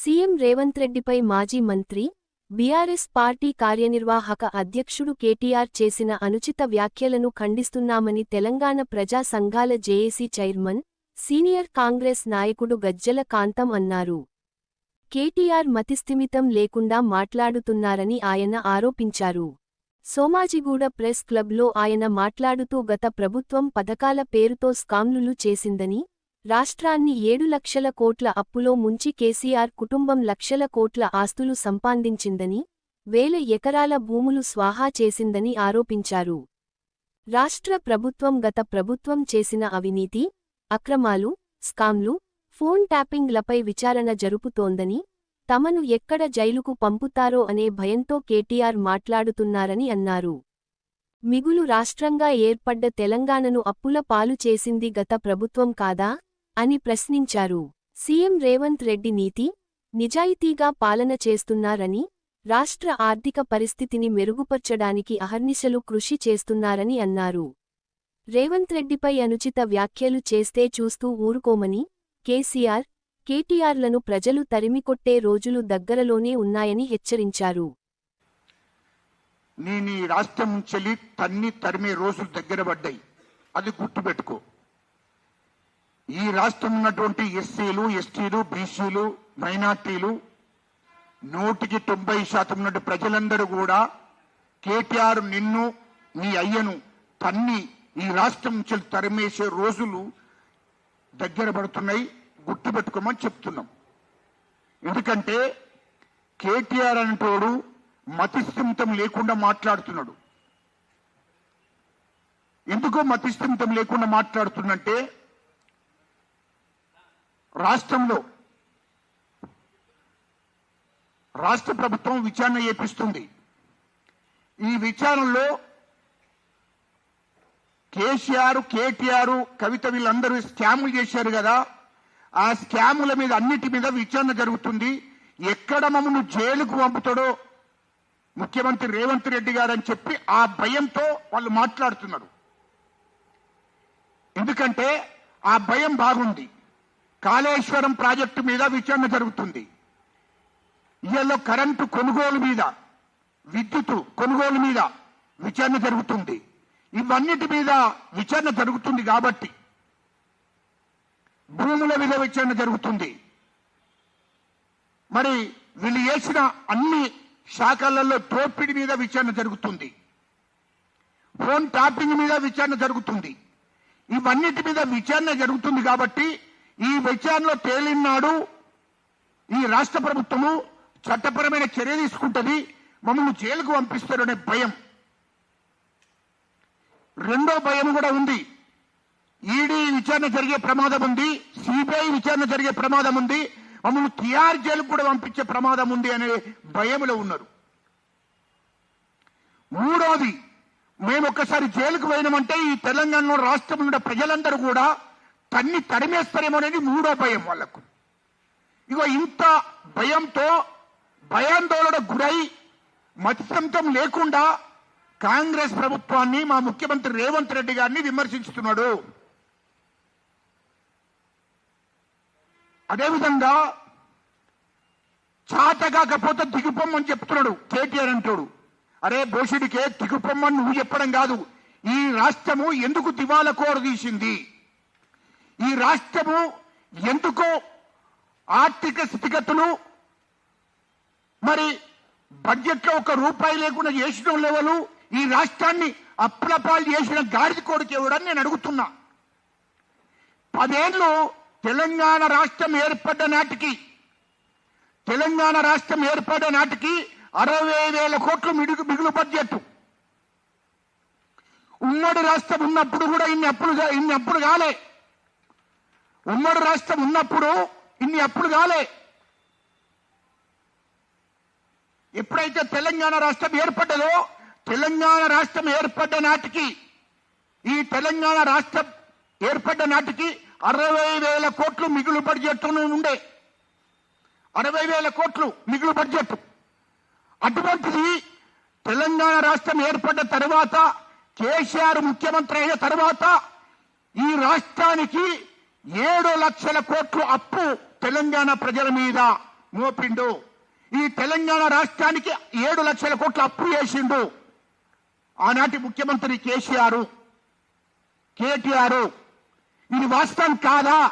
CM Revanth రెడ్డిపై మాజీ మంత్రి బీఆర్ఎస్ పార్టీ కార్యనిర్వాహక అధ్యక్షుడు కేటీఆర్ చేసిన అనుచిత వ్యాఖ్యలను ఖండిస్తున్నామని తెలంగాణ ప్రజా సంఘాల జేఏసీ చైర్మన్ సీనియర్ కాంగ్రెస్ నాయకుడు గజ్జల కాంతం అన్నారు. కేటీఆర్ మతిస్థిమితం లేకుండా మాట్లాడుతున్నారని ఆయన ఆరోపించారు. సోమాజిగూడ ప్రెస్ క్లబ్లో ఆయన మాట్లాడుతూ గత ప్రభుత్వం పథకాల పేరుతో స్కామ్లులు చేసిందని రాష్ట్రాన్ని ఏడు లక్షల కోట్ల అప్పులో ముంచి కేసీఆర్ కుటుంబం లక్షల కోట్ల ఆస్తులు సంపాదించిందని వేల ఎకరాల భూములు స్వాహా చేసిందని ఆరోపించారు. రాష్ట్ర ప్రభుత్వం గత ప్రభుత్వం చేసిన అవినీతి అక్రమాలు స్కామ్లు ఫోన్ ట్యాపింగ్లపై విచారణ జరుపుతోందని తమను ఎక్కడ జైలుకు పంపుతారో అనే భయంతో కేటీఆర్ మాట్లాడుతున్నారని అన్నారు. మిగులు రాష్ట్రంగా ఏర్పడ్డ తెలంగాణను అప్పుల పాలు చేసింది గత ప్రభుత్వం కాదా? అని ప్రశ్నించారు. సీఎం రేవంత్ రెడ్డి నీతి నిజాయితీగా పాలన చేస్తున్నారని రాష్ట్ర ఆర్థిక పరిస్థితిని మెరుగుపర్చడానికి అహర్నిశలు కృషి చేస్తున్నారని అన్నారు. రేవంత్ రెడ్డిపై అనుచిత వ్యాఖ్యలు చేస్తే చూస్తూ ఊరుకోమని కేసీఆర్ కేటీఆర్లను ప్రజలు తరిమికొట్టే రోజులు దగ్గరలోనే ఉన్నాయని హెచ్చరించారు. నేను ఈ రాష్ట్రం నుంచి తన్ని తరిమే రోజులు దగ్గర పడ్డాయి. అది గుర్తుపెట్టుకో. ఈ రాష్ట్రం ఉన్నటువంటి ఎస్సీలు ఎస్టీలు బీసీలు మైనార్టీలు నూటికి తొంభై శాతం ఉన్నటువంటి ప్రజలందరూ కూడా కేటీఆర్ నిన్ను నీ అయ్యను తన్ని ఈ రాష్ట్రం నుంచి తరిమేసే రోజులు దగ్గర పడుతున్నాయి. గుర్తుపెట్టుకోమని చెప్తున్నాం. ఎందుకంటే కేటీఆర్ అనేటోడు మతిస్థిమితం లేకుండా మాట్లాడుతున్నాడు. ఎందుకో మతిస్థిమితం లేకుండా మాట్లాడుతున్నంటే రాష్ట్రంలో రాష్ట్ర ప్రభుత్వం విచారణ చేపిస్తుంది. ఈ విచారణలో కేసీఆర్ కేటీఆర్ కవిత వీళ్ళందరూ స్కాములు చేశారు కదా. ఆ స్కాముల మీద అన్నిటి మీద విచారణ జరుగుతుంది. ఎక్కడ మమ్మల్ని జైలుకు పంపుతాడో ముఖ్యమంత్రి రేవంత్ రెడ్డి గారు అని చెప్పి ఆ భయంతో వాళ్ళు మాట్లాడుతున్నారు. ఎందుకంటే ఆ భయం బాగుంది. కాళేశ్వరం ప్రాజెక్టు మీద విచారణ జరుగుతుంది. ఇళ్ళలో కరెంటు కొనుగోలు మీద విద్యుత్ కొనుగోలు మీద విచారణ జరుగుతుంది. ఇవన్నిటి మీద విచారణ జరుగుతుంది కాబట్టి భూముల మీద విచారణ జరుగుతుంది. మరి వీళ్ళు చేసిన అన్ని శాఖలలో దోపిడి మీద విచారణ జరుగుతుంది. ఫోన్ టాపింగ్ మీద విచారణ జరుగుతుంది. ఇవన్నిటి మీద విచారణ జరుగుతుంది కాబట్టి ఈ విచారణలో తేలినాడు ఈ రాష్ట్ర ప్రభుత్వము చట్టపరమైన చర్య తీసుకుంటుంది. మమ్మల్ని జైలుకు పంపిస్తారనే భయం. రెండో భయం కూడా ఉంది. ఈడీ విచారణ జరిగే ప్రమాదం ఉంది. సిబిఐ విచారణ జరిగే ప్రమాదం ఉంది. మమ్మల్ని టిఆర్ జైలుకు కూడా పంపించే ప్రమాదం ఉంది అనే భయంలో ఉన్నారు. మూడోది మేము ఒక్కసారి జైలుకు పోయినామంటే ఈ తెలంగాణలో రాష్ట్రంలో ప్రజలందరూ కూడా తన్ని తరిమేస్తారేమో అనేది మూడో భయం వాళ్ళకు ఇగో ఇంత భయంతో భయాందోళన గురై మతిసంతం లేకుండా కాంగ్రెస్ ప్రభుత్వాన్ని మా ముఖ్యమంత్రి రేవంత్ రెడ్డి గారిని విమర్శిస్తున్నాడు అదేవిధంగా చాత కాకపోతే దిగుపమ్మని చెప్తున్నాడు కేటీఆర్ అంటాడు. అరే భోషుడికే దిగుపమ్మని నువ్వు చెప్పడం కాదు. ఈ రాష్ట్రము ఎందుకు దివాలా కోరదీసింది? ఈ రాష్ట్రము ఎందుకో ఆర్థిక స్థితిగతులు మరి బడ్జెట్లో ఒక రూపాయి లేకుండా చేసిన లెవెలు ఈ రాష్ట్రాన్ని అప్లపాలు చేసిన గాడిద కొడుకు ఎవడని నేను అడుగుతున్నా. పదేళ్ళు తెలంగాణ రాష్ట్రం ఏర్పడ్డ నాటికి తెలంగాణ రాష్ట్రం ఏర్పడ్డ నాటికి అరవై వేల కోట్లు మిడుగు మిగులు బడ్జెట్ ఉమ్మడి రాష్ట్రం ఉన్నప్పుడు కూడా ఇన్ని అప్పులు ఇన్ని అప్పులు కాలే. ఉమ్మడి రాష్ట్రం ఉన్నప్పుడు ఇన్ని అప్పులు కాలే. ఎప్పుడైతే తెలంగాణ రాష్ట్రం ఏర్పడ్డదో తెలంగాణ రాష్ట్రం ఏర్పడ్డ నాటికి ఈ తెలంగాణ రాష్ట్రం ఏర్పడ్డ నాటికి అరవై వేల కోట్లు మిగులు బడ్జెట్ ఉండే. అరవై వేల కోట్లు మిగులు బడ్జెట్ అటువంటిది తెలంగాణ రాష్ట్రం ఏర్పడ్డ తర్వాత కేసీఆర్ ముఖ్యమంత్రి అయిన తర్వాత ఈ రాష్ట్రానికి ఏడు లక్షల కోట్లు అప్పు తెలంగాణ ప్రజల మీద మోపిండు. ఈ తెలంగాణ రాష్ట్రానికి ఏడు లక్షల కోట్లు అప్పు చేసిండు ఆనాటి ముఖ్యమంత్రి కేసీఆర్. కేటీఆర్. ఇది వాస్తవం కాదా?